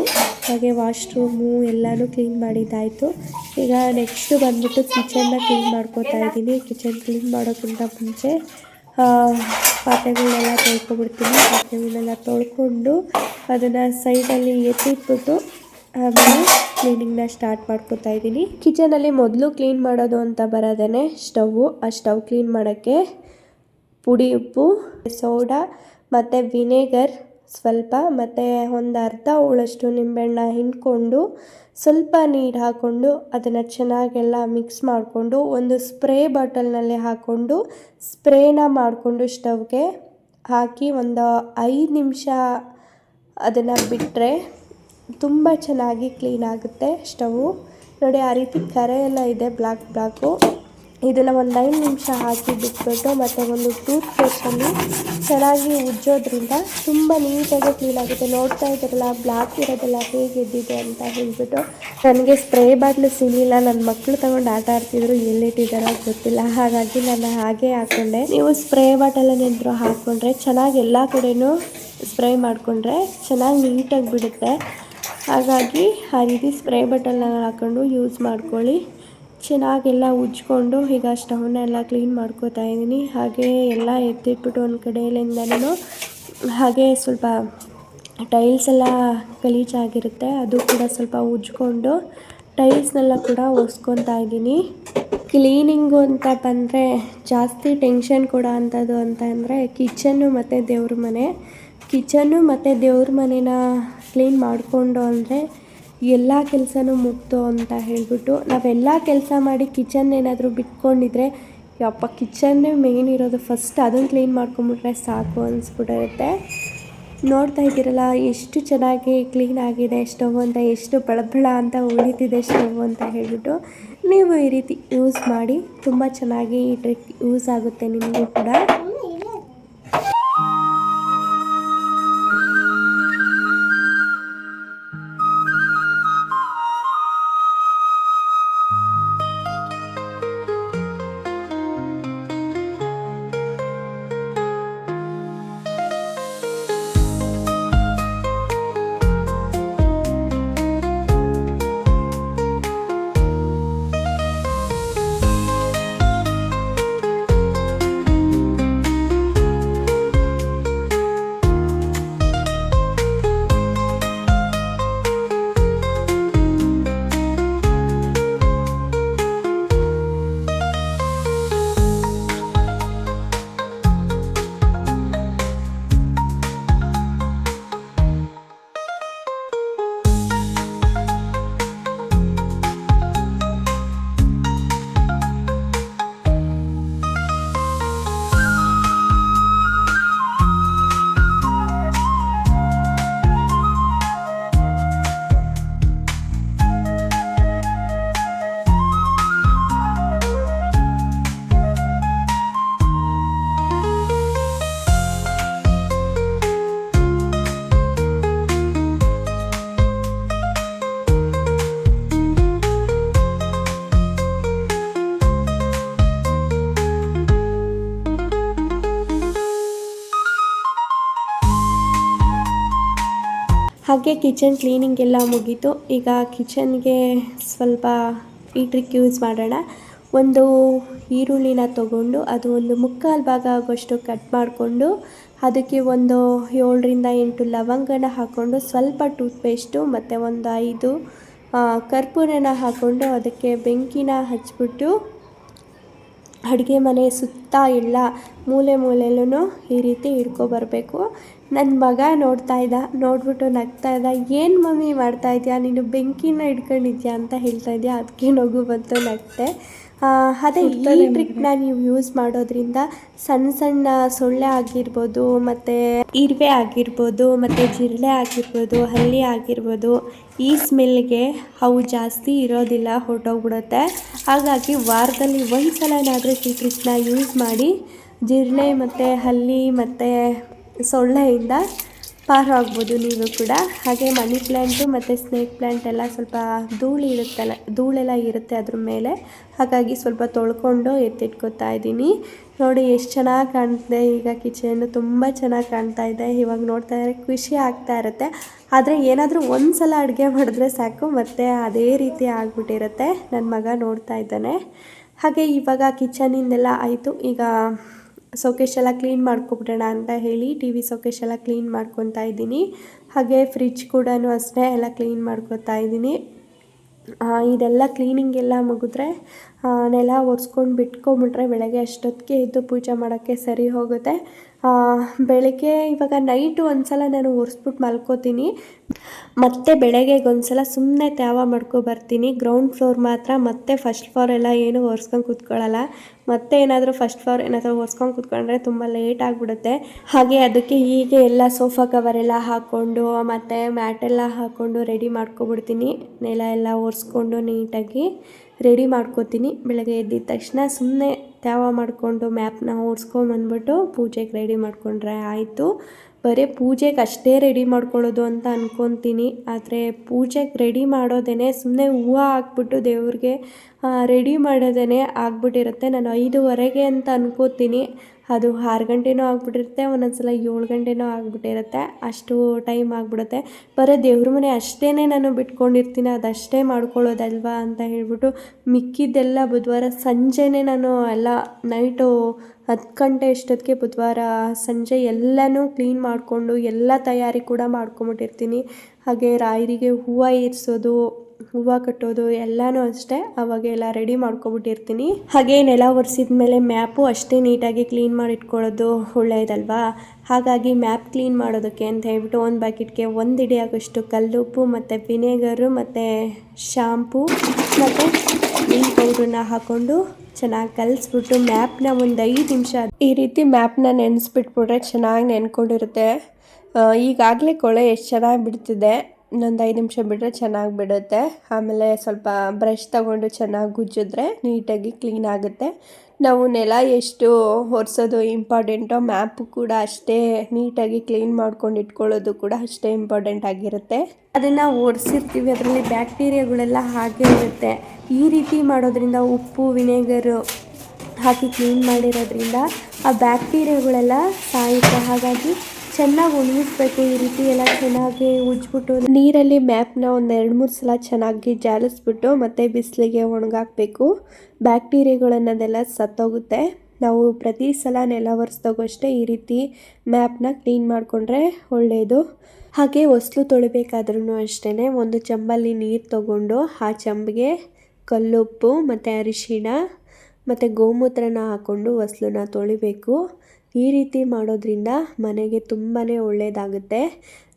ಹಾಗೆ ವಾಶ್ರೂಮು ಎಲ್ಲನೂ ಕ್ಲೀನ್ ಮಾಡಿದ್ದಾಯಿತು. ಈಗ ನೆಕ್ಸ್ಟು ಬಂದುಬಿಟ್ಟು ಕಿಚನ್ನ ಕ್ಲೀನ್ ಮಾಡ್ಕೋತಾ ಇದ್ದೀನಿ. ಕಿಚನ್ ಕ್ಲೀನ್ ಮಾಡೋಕ್ಕಿಂತ ಮುಂಚೆ ಪಾತ್ರೆಗಳನ್ನೆಲ್ಲ ತೊಳ್ಕೊಬಿಡ್ತೀನಿ. ಪಾತ್ರೆಗಳನ್ನೆಲ್ಲ ತೊಳ್ಕೊಂಡು ಅದನ್ನು ಸೈಡಲ್ಲಿ ಎತ್ತಿಟ್ಬಿಟ್ಟು ಆಮೇಲೆ ಕ್ಲೀನಿಂಗ್ನ ಸ್ಟಾರ್ಟ್ ಮಾಡ್ಕೋತಾ ಇದ್ದೀನಿ. ಕಿಚನಲ್ಲಿ ಮೊದಲು ಕ್ಲೀನ್ ಮಾಡೋದು ಅಂತ ಬರೋದೇ ಸ್ಟವ್ವು ಆ ಸ್ಟವ್ ಕ್ಲೀನ್ ಮಾಡೋಕ್ಕೆ ಪುಡಿ ಉಪ್ಪು, ಸೋಡಾ, ಮತ್ತು ವಿನೇಗರ್ ಸ್ವಲ್ಪ, ಮತ್ತು ಒಂದು ಅರ್ಧ ಉಳಷ್ಟು ನಿಂಬೆಹಣ್ಣ ಹಿಂಡ್ಕೊಂಡು ಸ್ವಲ್ಪ ನೀರು ಹಾಕ್ಕೊಂಡು ಅದನ್ನು ಚೆನ್ನಾಗೆಲ್ಲ ಮಿಕ್ಸ್ ಮಾಡಿಕೊಂಡು ಒಂದು ಸ್ಪ್ರೇ ಬಾಟಲ್ನಲ್ಲಿ ಹಾಕ್ಕೊಂಡು ಸ್ಪ್ರೇನ ಮಾಡಿಕೊಂಡು ಸ್ಟವ್ಗೆ ಹಾಕಿ ಒಂದು ಐದು ನಿಮಿಷ ಅದನ್ನು ಬಿಟ್ಟರೆ ತುಂಬ ಚೆನ್ನಾಗಿ ಕ್ಲೀನ್ ಆಗುತ್ತೆ ಸ್ಟವ್ವು ನೋಡಿ ಆ ರೀತಿ ಕರೆ ಎಲ್ಲ ಇದೆ ಬ್ಲ್ಯಾಕ್ ಬ್ಲ್ಯಾಕು ಇದನ್ನು ಒಂದು ಐದು ನಿಮಿಷ ಹಾಕಿ ಬಿಟ್ಬಿಟ್ಟು ಮತ್ತು ಒಂದು ಟೂತ್ ಪೇಸ್ಟಲ್ಲಿ ಚೆನ್ನಾಗಿ ಉಜ್ಜೋದ್ರಿಂದ ತುಂಬ ನೀಟಾಗಿ ಕ್ಲೀನ್ ಆಗುತ್ತೆ. ನೋಡ್ತಾ ಇದ್ದೀರಲ್ಲ ಬ್ಲ್ಯಾಕ್ ಇರೋದೆಲ್ಲ ಹೇಗೆ ಎದ್ದಿದೆ ಅಂತ ಹೇಳಿಬಿಟ್ಟು. ನನಗೆ ಸ್ಪ್ರೇ ಬಾಟ್ಲು ಸಿಗಲಿಲ್ಲ ನನ್ನ ಮಕ್ಕಳು ತಗೊಂಡು ಆಟ ಆಡ್ತಿದ್ರು, ಎಲ್ಲಿಟ್ಟಿದ್ದಾರೋ ಗೊತ್ತಿಲ್ಲ. ಹಾಗಾಗಿ ನಾನು ಹಾಗೆ ಹಾಕ್ಕೊಂಡೆ ನೀವು ಸ್ಪ್ರೇ ಬಾಟಲನ್ನೇನಾದ್ರು ಹಾಕ್ಕೊಂಡ್ರೆ ಚೆನ್ನಾಗಿ ಎಲ್ಲ ಕಡೆನೂ ಸ್ಪ್ರೇ ಮಾಡಿಕೊಂಡ್ರೆ ಚೆನ್ನಾಗಿ ನೀಟಾಗಿ ಬಿಡುತ್ತೆ. ಹಾಗಾಗಿ ಆ ರೀತಿ ಸ್ಪ್ರೇ ಬಟಲ್ನ ಹಾಕ್ಕೊಂಡು ಯೂಸ್ ಮಾಡ್ಕೊಳ್ಳಿ. ಚೆನ್ನಾಗೆಲ್ಲ ಉಜ್ಕೊಂಡು ಈಗ ಸ್ಟವ್ನೆಲ್ಲ ಕ್ಲೀನ್ ಮಾಡ್ಕೋತಾ ಇದ್ದೀನಿ. ಹಾಗೆ ಎಲ್ಲ ಎತ್ತಿಟ್ಬಿಟ್ಟು ಒಂದು ಕಡೆಯಿಂದನೂ ಹಾಗೆ ಸ್ವಲ್ಪ ಟೈಲ್ಸ್ ಎಲ್ಲ ಗಲೀಜಾಗಿರುತ್ತೆ. ಅದು ಕೂಡ ಸ್ವಲ್ಪ ಉಜ್ಕೊಂಡು ಟೈಲ್ಸ್ನೆಲ್ಲ ಕೂಡ ಒರೆಸ್ಕೊತಾ ಇದ್ದೀನಿ. ಕ್ಲೀನಿಂಗು ಅಂತ ಬಂದರೆ ಜಾಸ್ತಿ ಟೆನ್ಷನ್ ಕೊಡೋ ಅಂಥದ್ದು ಅಂತ ಅಂದರೆ ಕಿಚನ್ನು ಮತ್ತು ದೇವ್ರ ಮನೆ. ಕಿಚನ್ನು ಮತ್ತು ದೇವ್ರ ಮನೇನ ಕ್ಲೀನ್ ಮಾಡಿಕೊಂಡು ಅಂದರೆ ಎಲ್ಲ ಕೆಲಸನೂ ಮುಗ್ತು ಅಂತ ಹೇಳಿಬಿಟ್ಟು ನಾವೆಲ್ಲ ಕೆಲಸ ಮಾಡಿ ಕಿಚನ್ ಏನಾದರೂ ಬಿಟ್ಕೊಂಡಿದ್ರೆ, ಯಪ್ಪ ಕಿಚನ್ನೇ ಮೇನ್ ಇರೋದು ಫಸ್ಟ್ ಅದನ್ನು ಕ್ಲೀನ್ ಮಾಡ್ಕೊಂಬಿಟ್ರೆ ಸಾಕು ಅನಿಸ್ಬಿಟ್ಟಿರುತ್ತೆ. ನೋಡ್ತಾ ಇದ್ದೀರಲ್ಲ, ಎಷ್ಟು ಚೆನ್ನಾಗಿ ಕ್ಲೀನ್ ಆಗಿದೆ ಸ್ಟವ್ ಅಂತ ಎಷ್ಟು ಬಳಬಳ ಅಂತ ಉಳಿತಿದೆ ಸ್ಟವ್ ಅಂತ ಹೇಳಿಬಿಟ್ಟು ನೀವು ಈ ರೀತಿ ಯೂಸ್ ಮಾಡಿ, ತುಂಬ ಚೆನ್ನಾಗಿ ಈ ಟ್ರಿಕ್ ಯೂಸ್ ಆಗುತ್ತೆ ನಿಮಗೂ ಕೂಡ. ಹಾಗೆ ಕಿಚನ್ ಕ್ಲೀನಿಂಗ್ ಎಲ್ಲ ಮುಗೀತು. ಈಗ ಕಿಚನ್ಗೆ ಸ್ವಲ್ಪ ಈ ಟ್ರಿಕ್ ಯೂಸ್ ಮಾಡೋಣ. ಒಂದು ಈರುಳ್ಳಿನ ತಗೊಂಡು ಅದು ಒಂದು ಮುಕ್ಕಾಲು ಭಾಗ ಆಗೋಷ್ಟು ಕಟ್ ಮಾಡಿಕೊಂಡು ಅದಕ್ಕೆ ಒಂದು ಏಳರಿಂದ ಎಂಟು ಲವಂಗನ ಹಾಕ್ಕೊಂಡು ಸ್ವಲ್ಪ ಟೂತ್ ಪೇಸ್ಟು ಮತ್ತು ಒಂದು ಐದು ಕರ್ಪೂರನ ಹಾಕ್ಕೊಂಡು ಅದಕ್ಕೆ ಬೆಂಕಿನ ಹಚ್ಚಿಬಿಟ್ಟು ಅಡುಗೆ ಮನೆ ಸುತ್ತ ಎಲ್ಲ ಮೂಲೆ ಮೂಲೆಯಲ್ಲೂ ಈ ರೀತಿ ಇಟ್ಕೊಬರ್ಬೇಕು. ನನ್ನ ಮಗ ನೋಡ್ತಾ ಇದ್ದ ನೋಡ್ಬಿಟ್ಟು ನಗ್ತಾ ಇದ್ದ ಏನು ಮಮ್ಮಿ ಮಾಡ್ತಾ ಇದೆಯಾ? ನೀನು ಬೆಂಕಿನ ಇಟ್ಕೊಂಡಿದ್ಯಾ ಅಂತ ಹೇಳ್ತಾ ಇದೆಯಾ ಅದಕ್ಕೆ ನಗು ಬಂತು ನಗ್ತೆ. ಅದೇ ಈ ಟ್ರಿಕ್ನ ನೀವು ಯೂಸ್ ಮಾಡೋದ್ರಿಂದ ಸಣ್ಣ ಸಣ್ಣ ಸೊಳ್ಳೆ ಆಗಿರ್ಬೋದು ಮತ್ತು ಇರುವೆ ಆಗಿರ್ಬೋದು ಮತ್ತು ಜಿರಳೆ ಆಗಿರ್ಬೋದು ಹಲ್ಲಿ ಆಗಿರ್ಬೋದು ಈ ಸ್ಮೆಲ್ಗೆ ಅವು ಜಾಸ್ತಿ ಇರೋದಿಲ್ಲ ಹೊರಟೋಗ್ಬಿಡುತ್ತೆ. ಹಾಗಾಗಿ ವಾರದಲ್ಲಿ ಒಂದು ಸಲನಾದರೂ ಈ ಟ್ರಿಕ್ನ ಯೂಸ್ ಮಾಡಿ ಜಿರಳೆ ಮತ್ತು ಹಲ್ಲಿ ಮತ್ತು ಸೊಳ್ಳೆಯಿಂದ ಪಾರಾಗ್ಬೋದು ನೀವು ಕೂಡ. ಹಾಗೆ ಮನಿ ಪ್ಲ್ಯಾಂಟು ಮತ್ತು ಸ್ನೇಕ್ ಪ್ಲ್ಯಾಂಟ್ ಎಲ್ಲ ಸ್ವಲ್ಪ ಧೂಳು ಇರುತ್ತಲ್ಲ, ಧೂಳೆಲ್ಲ ಇರುತ್ತೆ ಅದ್ರ ಮೇಲೆ. ಹಾಗಾಗಿ ಸ್ವಲ್ಪ ತೊಳ್ಕೊಂಡು ಎತ್ತಿಟ್ಕೊತಾ ಇದ್ದೀನಿ. ನೋಡಿ ಎಷ್ಟು ಚೆನ್ನಾಗಿ ಕಾಣ್ತಿದೆ. ಈಗ ಕಿಚನ್ನು ತುಂಬ ಚೆನ್ನಾಗಿ ಕಾಣ್ತಾ ಇದೆ. ಇವಾಗ ನೋಡ್ತಾ ಇದ್ರೆ ಖುಷಿ ಆಗ್ತಾ ಇರುತ್ತೆ. ಆದರೆ ಏನಾದರೂ ಒಂದು ಸಲ ಅಡುಗೆ ಮಾಡಿದ್ರೆ ಸಾಕು, ಮತ್ತು ಅದೇ ರೀತಿ ಆಗಿಬಿಟ್ಟಿರುತ್ತೆ. ನನ್ನ ಮಗ ನೋಡ್ತಾ ಇದ್ದಾನೆ. ಹಾಗೆ ಇವಾಗ ಕಿಚನಿಂದೆಲ್ಲ ಆಯಿತು. ಈಗ ಸೋಕೇಶ್ ಎಲ್ಲ ಕ್ಲೀನ್ ಮಾಡ್ಕೊಬಿಡೋಣ ಅಂತ ಹೇಳಿ ಟಿ ವಿ ಸೋಕೇಶ್ ಎಲ್ಲ ಕ್ಲೀನ್ ಮಾಡ್ಕೊತಾ ಇದ್ದೀನಿ. ಹಾಗೆ ಫ್ರಿಜ್ ಕೂಡ ಅಷ್ಟೇ ಎಲ್ಲ ಕ್ಲೀನ್ ಮಾಡ್ಕೊತಾ ಇದ್ದೀನಿ. ಇದೆಲ್ಲ ಕ್ಲೀನಿಂಗ್ ಎಲ್ಲ ಮುಗಿದ್ರೆ ನೆಲ ಒರೆಸ್ಕೊಂಡು ಬಿಟ್ಕೊಂಬಿಟ್ರೆ ಬೆಳಗ್ಗೆ ಅಷ್ಟೊತ್ತಿಗೆ ಎದ್ದು ಪೂಜೆ ಮಾಡೋಕ್ಕೆ ಸರಿ ಹೋಗುತ್ತೆ. ಬೆಳಗ್ಗೆ ಇವಾಗ ನೈಟು ಒಂದು ಸಲ ನಾನು ಒರೆಸ್ಬಿಟ್ಟು ಮಲ್ಕೋತೀನಿ. ಮತ್ತೆ ಬೆಳಗ್ಗೆಗೆ ಒಂದು ಸಲ ಸುಮ್ಮನೆ ತ್ಯಾವ ಮಾಡ್ಕೊ ಬರ್ತೀನಿ. ಗ್ರೌಂಡ್ ಫ್ಲೋರ್ ಮಾತ್ರ ಮತ್ತೆ ಫಸ್ಟ್ ಫ್ಲೋರ್ ಎಲ್ಲ ಏನು ಒರೆಸ್ಕೊಂಡು ಕೂತ್ಕೊಳ್ಳಲ್ಲ ಮತ್ತೆ ಏನಾದರೂ ಫಸ್ಟ್ ಫ್ಲೋರ್ ಏನಾದರೂ ಒರೆಸ್ಕೊಂಡು ಕೂತ್ಕೊಂಡ್ರೆ ತುಂಬ ಲೇಟ್ ಆಗಿಬಿಡುತ್ತೆ. ಹಾಗೆ ಅದಕ್ಕೆ ಹೀಗೆ ಎಲ್ಲ ಸೋಫಾ ಕವರ್ ಎಲ್ಲ ಹಾಕ್ಕೊಂಡು ಮತ್ತು ಮ್ಯಾಟೆಲ್ಲ ಹಾಕ್ಕೊಂಡು ರೆಡಿ ಮಾಡ್ಕೊಬಿಡ್ತೀನಿ. ನೆಲ ಎಲ್ಲ ಒರೆಸ್ಕೊಂಡು ನೀಟಾಗಿ ರೆಡಿ ಮಾಡ್ಕೋತೀನಿ. ಬೆಳಗ್ಗೆ ಎದ್ದಿದ ತಕ್ಷಣ ಸುಮ್ಮನೆ ತ್ಯಾವ ಮಾಡಿಕೊಂಡು ಮ್ಯಾಪ್ನ ಓಡಿಸ್ಕೊಂಬಂದ್ಬಿಟ್ಟು ಪೂಜೆಗೆ ರೆಡಿ ಮಾಡಿಕೊಂಡ್ರೆ ಆಯಿತು. ಬರೀ ಪೂಜೆಗೆ ಅಷ್ಟೇ ರೆಡಿ ಮಾಡ್ಕೊಳ್ಳೋದು ಅಂತ ಅಂದ್ಕೊತೀನಿ ಆದರೆ ಪೂಜೆಗೆ ರೆಡಿ ಮಾಡೋದೇ ಸುಮ್ಮನೆ ಹೂವು ಹಾಕ್ಬಿಟ್ಟು ದೇವ್ರಿಗೆ ರೆಡಿ ಮಾಡೋದೇ ಆಗ್ಬಿಟ್ಟಿರುತ್ತೆ. ನಾನು ಐದುವರೆಗೆ ಅಂತ ಅನ್ಕೋತೀನಿ. ಅದು ಆರು ಗಂಟೆನೂ ಆಗ್ಬಿಟ್ಟಿರುತ್ತೆ ಒಂದೊಂದು ಸಲ ಏಳು ಗಂಟೆನೂ ಆಗಿಬಿಟ್ಟಿರುತ್ತೆ. ಅಷ್ಟು ಟೈಮ್ ಆಗಿಬಿಡುತ್ತೆ. ಬರೀ ದೇವ್ರ ಮನೆ ಅಷ್ಟೇ ನಾನು ಬಿಟ್ಕೊಂಡಿರ್ತೀನಿ, ಅದಷ್ಟೇ ಮಾಡ್ಕೊಳ್ಳೋದಲ್ವಾ ಅಂತ ಹೇಳ್ಬಿಟ್ಟು ಮಿಕ್ಕಿದ್ದೆಲ್ಲ ಬುಧವಾರ ಸಂಜೆನೇ ನಾನು ಎಲ್ಲ ನೈಟು ಹತ್ತು ಗಂಟೆ ಅಷ್ಟೊತ್ತಿಗೆ ಬುಧವಾರ ಸಂಜೆ ಎಲ್ಲನೂ ಕ್ಲೀನ್ ಮಾಡಿಕೊಂಡು ಎಲ್ಲ ತಯಾರಿ ಕೂಡ ಮಾಡ್ಕೊಂಬಿಟ್ಟಿರ್ತೀನಿ. ಹಾಗೆ ರಾಯರಿಗೆ ಹೂವು ಏರಿಸೋದು ಹೂವು ಕಟ್ಟೋದು ಎಲ್ಲನೂ ಅಷ್ಟೇ ಅವಾಗೆಲ್ಲ ರೆಡಿ ಮಾಡ್ಕೊಬಿಟ್ಟಿರ್ತೀನಿ. ಹಾಗೆ ನೆಲ ಒರೆಸಿದ ಮೇಲೆ ಮ್ಯಾಪು ಅಷ್ಟೇ ನೀಟಾಗಿ ಕ್ಲೀನ್ ಮಾಡಿ ಇಟ್ಕೊಳ್ಳೋದು ಒಳ್ಳೆಯದಲ್ವಾ ಹಾಗಾಗಿ ಮ್ಯಾಪ್ ಕ್ಲೀನ್ ಮಾಡೋದಕ್ಕೆ ಅಂತ ಹೇಳ್ಬಿಟ್ಟು ಒಂದು ಬಕೆಟ್ಗೆ ಒಂದು ಇಡಿ ಆಗೋಷ್ಟು ಕಲ್ಲುಪ್ಪು ಮತ್ತು ವಿನೆಗರು ಮತ್ತು ಶಾಂಪು ಮತ್ತು ಈ ಪೌಡ್ರನ್ನ ಹಾಕ್ಕೊಂಡು ಚೆನ್ನಾಗಿ ಕಲಿಸ್ಬಿಟ್ಟು ಮ್ಯಾಪ್ನ ಒಂದು ಐದು ನಿಮಿಷ ಈ ರೀತಿ ಮ್ಯಾಪ್ನ ನೆನೆಸ್ಬಿಟ್ಬಿಟ್ರೆ ಚೆನ್ನಾಗಿ ನೆನ್ಕೊಂಡಿರುತ್ತೆ. ಈಗಾಗಲೇ ಕೊಳೆ ಎಷ್ಟು ಚೆನ್ನಾಗಿ ಬಿಡ್ತಿದೆ. ಇನ್ನೊಂದು ಐದು ನಿಮಿಷ ಬಿಟ್ಟರೆ ಚೆನ್ನಾಗಿ ಬಿಡುತ್ತೆ. ಆಮೇಲೆ ಸ್ವಲ್ಪ ಬ್ರಷ್ ತಗೊಂಡು ಚೆನ್ನಾಗಿ ಗುಜ್ಜಿದ್ರೆ ನೀಟಾಗಿ ಕ್ಲೀನ್ ಆಗುತ್ತೆ. ನಾವು ನೆಲ ಎಷ್ಟು ಒರೆಸೋದು ಇಂಪಾರ್ಟೆಂಟೋ ಮ್ಯಾಪ್ ಕೂಡ ಅಷ್ಟೇ ನೀಟಾಗಿ ಕ್ಲೀನ್ ಮಾಡ್ಕೊಂಡು ಇಟ್ಕೊಳ್ಳೋದು ಕೂಡ ಅಷ್ಟೇ ಇಂಪಾರ್ಟೆಂಟ್ ಆಗಿರುತ್ತೆ. ಅದನ್ನು ಒರೆಸಿರ್ತೀವಿ, ಅದರಲ್ಲಿ ಬ್ಯಾಕ್ಟೀರಿಯಾಗಳೆಲ್ಲ ಹಾಗೆ ಇರುತ್ತೆ. ಈ ರೀತಿ ಮಾಡೋದ್ರಿಂದ ಉಪ್ಪು ವಿನೆಗರು ಹಾಕಿ ಕ್ಲೀನ್ ಮಾಡಿರೋದ್ರಿಂದ ಆ ಬ್ಯಾಕ್ಟೀರಿಯಾಗಳೆಲ್ಲ ಸಾಯುತ್ತೆ. ಹಾಗಾಗಿ ಚೆನ್ನಾಗಿ ಉಣಿಸ್ಬೇಕು, ಈ ರೀತಿ ಎಲ್ಲ ಚೆನ್ನಾಗಿ ಉಜ್ಬಿಟ್ಟು ನೀರಲ್ಲಿ ಮ್ಯಾಪ್ನ ಒಂದು ಎರಡು ಮೂರು ಸಲ ಚೆನ್ನಾಗಿ ಜಾಲಿಸ್ಬಿಟ್ಟು ಮತ್ತೆ ಬಿಸಿಲಿಗೆ ಒಣಗಾಕಬೇಕು. ಬ್ಯಾಕ್ಟೀರಿಯಾಗಳನ್ನದೆಲ್ಲ ಸತ್ತೋಗುತ್ತೆ. ನಾವು ಪ್ರತಿ ಸಲ ನೆಲ ಒರೆಸ್ದಾಗೂ ಅಷ್ಟೇ ಈ ರೀತಿ ಮ್ಯಾಪ್ನ ಕ್ಲೀನ್ ಮಾಡಿಕೊಂಡ್ರೆ ಒಳ್ಳೆಯದು ಹಾಗೆ ಹೊಸ್ಲು ತೊಳಿಬೇಕಾದ್ರೂ ಅಷ್ಟೇ ಒಂದು ಚಂಬಲ್ಲಿ ನೀರು ತಗೊಂಡು ಆ ಚಂಬಿಗೆ ಕಲ್ಲುಪ್ಪು ಮತ್ತು ಅರಿಶಿಣ ಮತ್ತು ಗೋಮೂತ್ರನ ಹಾಕ್ಕೊಂಡು ಹೊಸ್ಲನ್ನ ತೊಳಿಬೇಕು. ಈ ರೀತಿ ಮಾಡೋದ್ರಿಂದ ಮನೆಗೆ ತುಂಬಾ ಒಳ್ಳೆಯದಾಗುತ್ತೆ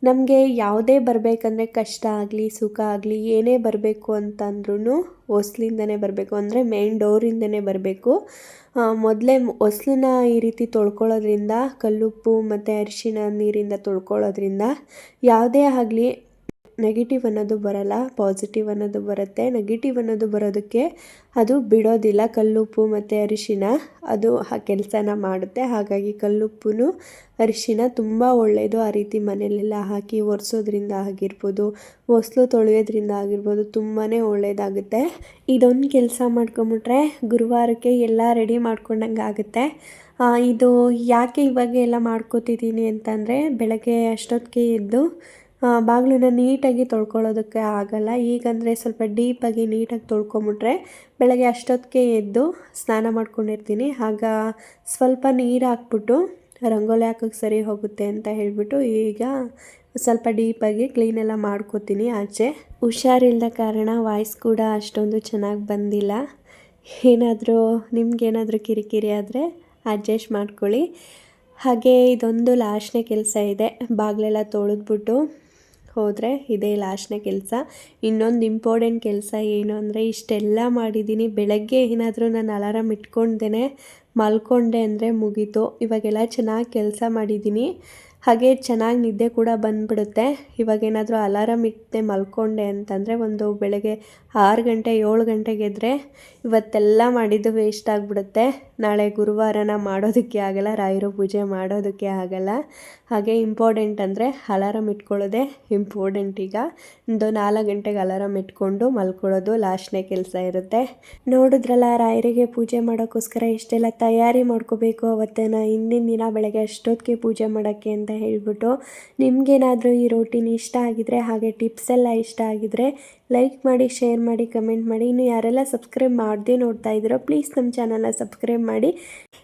ನಮಗೆ ಯಾವುದೇ ಬರಬೇಕಂದ್ರೆ ಕಷ್ಟ ಆಗಲಿ, ಸುಖ ಆಗಲಿ, ಏನೇ ಬರಬೇಕು ಅಂತಂದ್ರೂ ಹೊಸ್ಲಿಂದನೇ ಬರಬೇಕು. ಅಂದರೆ ಮೇನ್ ಡೋರಿಂದನೇ ಬರಬೇಕು. ಮೊದಲೇ ಹೊಸ್ಲನ್ನ ಈ ರೀತಿ ತೊಳ್ಕೊಳ್ಳೋದ್ರಿಂದ, ಕಲ್ಲುಪ್ಪು ಮತ್ತು ಅರಿಶಿನ ನೀರಿಂದ ತೊಳ್ಕೊಳ್ಳೋದ್ರಿಂದ ಯಾವುದೇ ಆಗಲಿ ನೆಗೆಟಿವ್ ಅನ್ನೋದು ಬರಲ್ಲ ಪಾಸಿಟಿವ್ ಅನ್ನೋದು ಬರುತ್ತೆ. ನೆಗೆಟಿವ್ ಅನ್ನೋದು ಬರೋದಕ್ಕೆ ಅದು ಬಿಡೋದಿಲ್ಲ. ಕಲ್ಲುಪ್ಪು ಮತ್ತು ಅರಿಶಿನ, ಅದು ಆ ಕೆಲಸನ ಮಾಡುತ್ತೆ. ಹಾಗಾಗಿ ಕಲ್ಲುಪ್ಪು ಅರಿಶಿನ ತುಂಬ ಒಳ್ಳೆಯದು ಆ ರೀತಿ ಮನೆಯಲ್ಲೆಲ್ಲ ಹಾಕಿ ಒರೆಸೋದ್ರಿಂದ ಆಗಿರ್ಬೋದು ಹೊಸ್ಲು ತೊಳೆಯೋದ್ರಿಂದ ಆಗಿರ್ಬೋದು ತುಂಬಾ ಒಳ್ಳೆಯದಾಗುತ್ತೆ ಇದೊಂದು ಕೆಲಸ ಮಾಡ್ಕೊಂಬಿಟ್ರೆ ಗುರುವಾರಕ್ಕೆ ಎಲ್ಲ ರೆಡಿ ಮಾಡ್ಕೊಂಡಂಗೆ ಆಗುತ್ತೆ. ಇದು ಯಾಕೆ ಇವಾಗ ಎಲ್ಲ ಮಾಡ್ಕೋತಿದ್ದೀನಿ ಅಂತಂದರೆ ಬೆಳಗ್ಗೆ ಅಷ್ಟೊತ್ತಿಗೆ ಎದ್ದು ಬಾಗಿಲನ್ನ ನೀಟಾಗಿ ತೊಳ್ಕೊಳ್ಳೋದಕ್ಕೆ ಆಗಲ್ಲ. ಈಗಂದರೆ ಸ್ವಲ್ಪ ಡೀಪಾಗಿ ನೀಟಾಗಿ ತೊಳ್ಕೊಂಬಿಟ್ರೆ ಬೆಳಗ್ಗೆ ಅಷ್ಟೊತ್ತಿಗೆ ಎದ್ದು ಸ್ನಾನ ಮಾಡ್ಕೊಂಡಿರ್ತೀನಿ. ಆಗ ಸ್ವಲ್ಪ ನೀರು ಹಾಕ್ಬಿಟ್ಟು ರಂಗೋಲಿ ಹಾಕೋಕ್ಕೆ ಸರಿ ಹೋಗುತ್ತೆ ಅಂತ ಹೇಳಿಬಿಟ್ಟು ಈಗ ಸ್ವಲ್ಪ ಡೀಪಾಗಿ ಕ್ಲೀನೆಲ್ಲ ಮಾಡ್ಕೋತೀನಿ ಆಚೆ. ಹುಷಾರಿಲ್ಲದ ಕಾರಣ ವಾಯ್ಸ್ ಕೂಡ ಅಷ್ಟೊಂದು ಚೆನ್ನಾಗಿ ಬಂದಿಲ್ಲ. ಏನಾದರೂ, ನಿಮ್ಗೇನಾದರೂ ಕಿರಿಕಿರಿ ಆದರೆ ಅಡ್ಜಸ್ಟ್ ಮಾಡ್ಕೊಳ್ಳಿ. ಹಾಗೆ ಇದೊಂದು ಲಾಸ್ಟ್ನೇ ಕೆಲಸ ಇದೆ. ಬಾಗಿಲೆಲ್ಲ ತೊಳೆದ್ಬಿಟ್ಟು ಹೋದರೆ ಇದೇ ಲಾಸ್ಟ್ನೇ ಕೆಲಸ. ಇನ್ನೊಂದು ಇಂಪಾರ್ಟೆಂಟ್ ಕೆಲಸ ಏನು ಅಂದರೆ ಇಷ್ಟೆಲ್ಲ ಮಾಡಿದ್ದೀನಿ ಬೆಳಗ್ಗೆ ಏನಾದರೂ ನಾನು ಅಲಾರಾಮ್ ಇಟ್ಕೊಂಡೇ ಮಲ್ಕೊಂಡೆ ಅಂದರೆ ಮುಗೀತು. ಇವಾಗೆಲ್ಲ ಚೆನ್ನಾಗಿ ಕೆಲಸ ಮಾಡಿದ್ದೀನಿ ಹಾಗೆ ಚೆನ್ನಾಗಿ ನಿದ್ದೆ ಕೂಡ ಬಂದ್ಬಿಡುತ್ತೆ. ಇವಾಗೇನಾದರೂ ಅಲಾರಾಮ್ ಇಟ್ಟೆ ಮಲ್ಕೊಂಡೆ ಅಂತಂದರೆ ಒಂದು ಬೆಳಗ್ಗೆ ಆರು ಗಂಟೆ, ಏಳು ಗಂಟೆಗೆ ಎದ್ದರೆ ಇವತ್ತೆಲ್ಲ ಮಾಡಿದ್ದು ವೇಸ್ಟ್ ಆಗಿಬಿಡುತ್ತೆ. ನಾಳೆ ಗುರುವಾರನ ಮಾಡೋದಕ್ಕೆ ಆಗಲ್ಲ, ರಾಯರು ಪೂಜೆ ಮಾಡೋದಕ್ಕೆ ಆಗಲ್ಲ. ಹಾಗೆ ಇಂಪಾರ್ಟೆಂಟ್ ಅಂದರೆ ಅಲಾರಾಮ್ ಇಟ್ಕೊಳ್ಳೋದೇ ಇಂಪಾರ್ಟೆಂಟ್ ಈಗ. ಒಂದು ನಾಲ್ಕು ಗಂಟೆಗೆ ಅಲಾರಾಮ್ ಇಟ್ಕೊಂಡು ಮಲ್ಕೊಳ್ಳೋದು ಲಾಸ್ಟ್ನೇ ಕೆಲಸ ಇರುತ್ತೆ. ನೋಡಿದ್ರಲ್ಲ, ರಾಯರಿಗೆ ಪೂಜೆ ಮಾಡೋಕ್ಕೋಸ್ಕರ ಇಷ್ಟೆಲ್ಲ ತಯಾರಿ ಮಾಡ್ಕೋಬೇಕು ಅವತ್ತೇನ ಹಿಂದಿನ ದಿನ ಬೆಳಗ್ಗೆ ಅಷ್ಟೊತ್ತಿಗೆ ಪೂಜೆ ಮಾಡೋಕ್ಕೆ ಅಂತ ಹೇಳ್ಬಿಟ್ಟು ನಿಮಗೇನಾದರೂ ಈ ರೋಟೀನ್ ಇಷ್ಟ ಆಗಿದ್ರೆ ಹಾಗೆ ಟಿಪ್ಸ್ ಎಲ್ಲ ಇಷ್ಟ ಆಗಿದ್ರೆ ಲೈಕ್ ಮಾಡಿ ಶೇರ್ ಮಾಡಿ ಕಮೆಂಟ್ ಮಾಡಿ. ಇನ್ನು ಯಾರೆಲ್ಲ ಸಬ್ಸ್ಕ್ರೈಬ್ ಮಾಡದೆ ನೋಡ್ತಾ ಇದ್ದೀರೋ ಪ್ಲೀಸ್ ನಮ್ಮ ಚಾನಲ್ನ ಸಬ್ಸ್ಕ್ರೈಬ್ ಮಾಡಿ.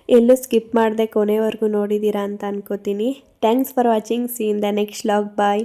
ಎಲ್ಲೂ ಸ್ಕಿಪ್ ಮಾಡದೆ ಕೊನೆವರೆಗೂ ನೋಡಿದ್ದೀರಾ ಅಂತ ಅನ್ಕೋತೀನಿ. Thanks for watching see in the next vlog bye